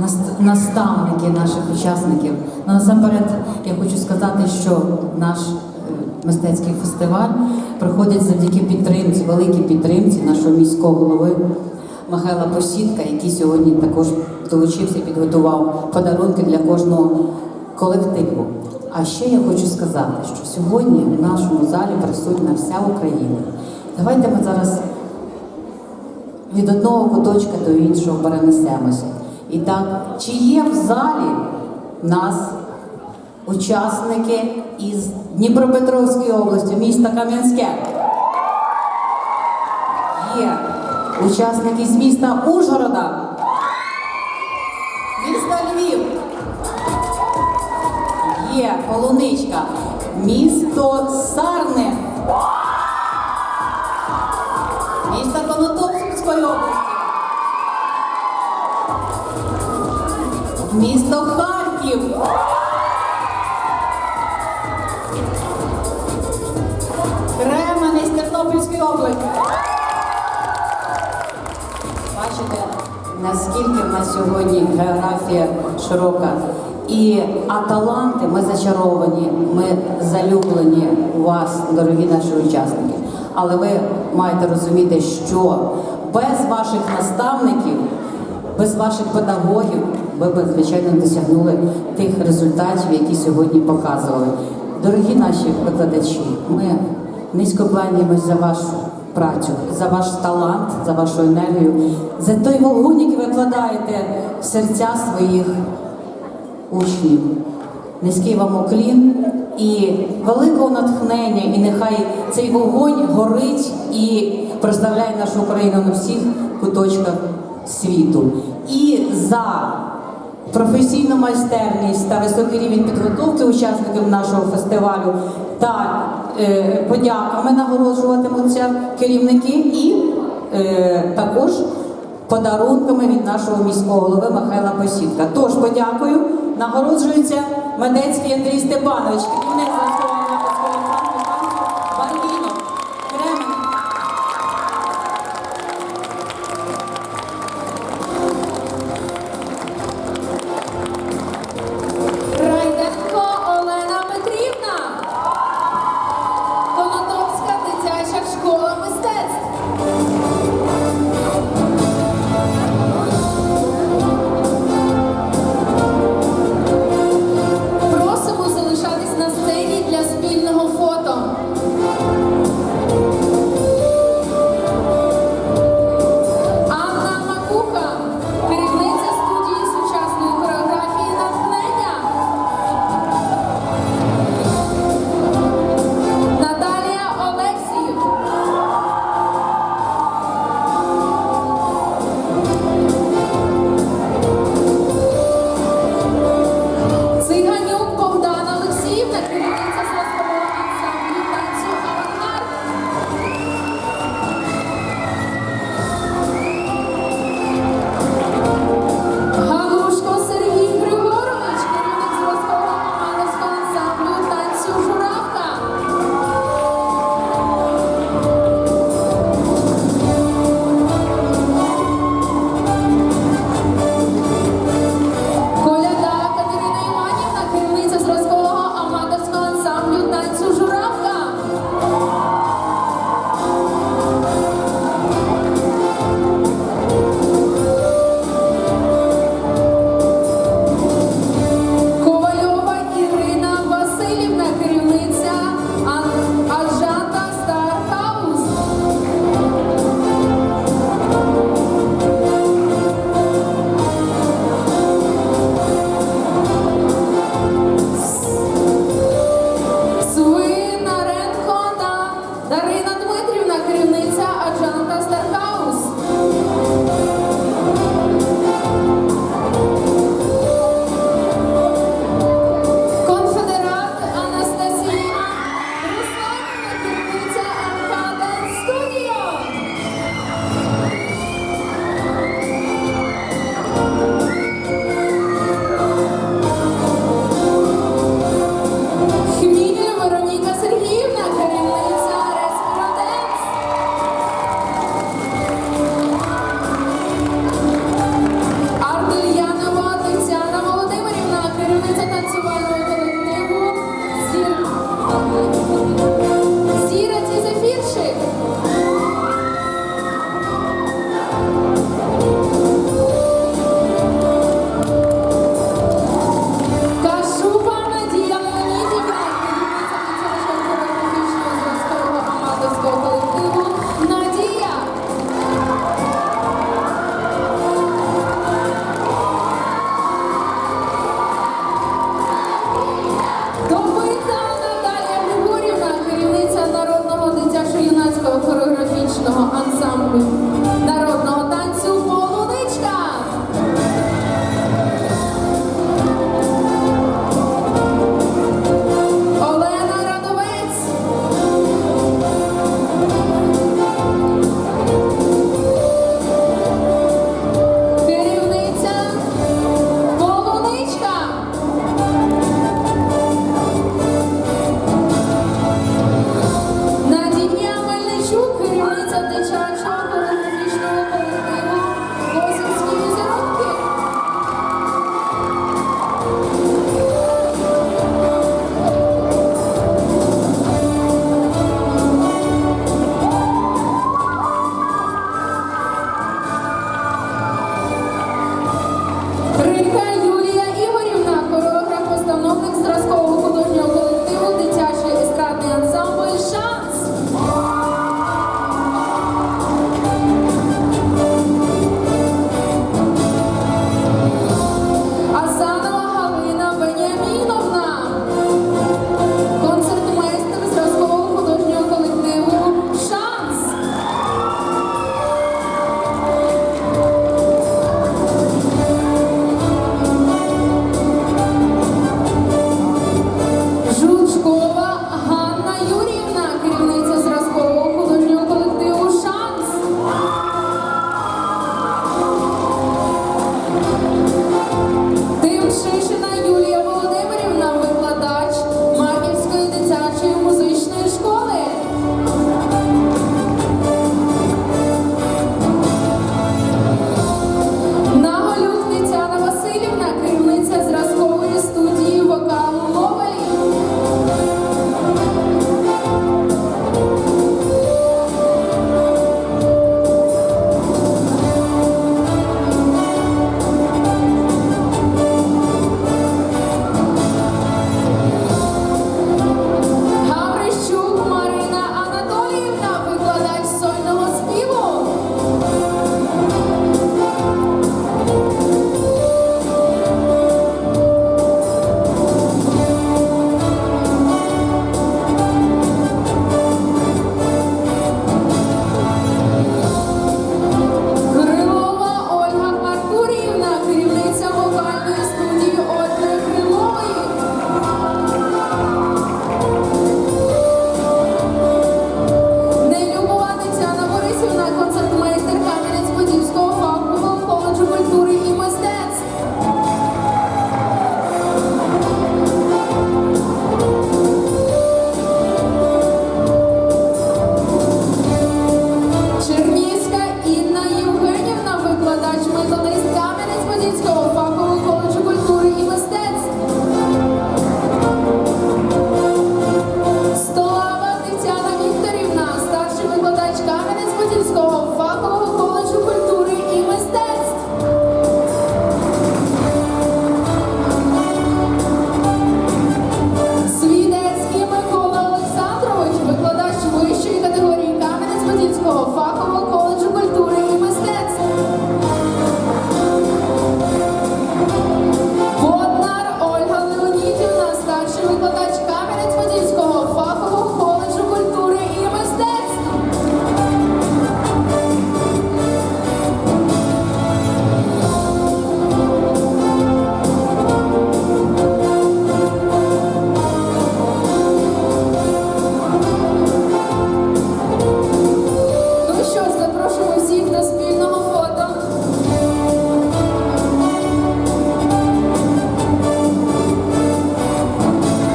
нас- наставники наших учасників. Ну, насамперед, я хочу сказати, що наш е, мистецький фестиваль проходить завдяки підтримці, великій підтримці нашого міського голови Михайла Посідка, який сьогодні також долучився і підготував подарунки для кожного колективу. А ще я хочу сказати, що сьогодні в нашому залі присутня вся Україна. Давайте ми зараз від одного куточка до іншого перенесемося. І так, чи є в залі нас учасники із Дніпропетровської області, міста Кам'янське? Є учасники з міста Ужгорода, міста Львів. Є полуничка, місто Сарне. Місто Харків. Кременець Тернопільської області. Бачите, наскільки в нас сьогодні географія широка. І а таланти ми зачаровані, ми залюблені у вас, дорогі наші учасники. Але ви маєте розуміти, що без ваших наставників, без ваших педагогів, ви б, звичайно, досягнули тих результатів, які сьогодні показували. Дорогі наші викладачі, ми низько кланяємось за вашу працю, за ваш талант, за вашу енергію, за той вогонь, який ви вкладаєте в серця своїх учнів. Низький вам уклін і великого натхнення, і нехай цей вогонь горить і прославляє нашу Україну на всіх куточках світу. І за професійну майстерність та високий рівень підготовки учасників нашого фестивалю та е, подяками нагороджуватимуться керівники і е, також подарунками від нашого міського голови Михайла Посідка. Тож подякую. Нагороджується Медецький Андрій Степанович,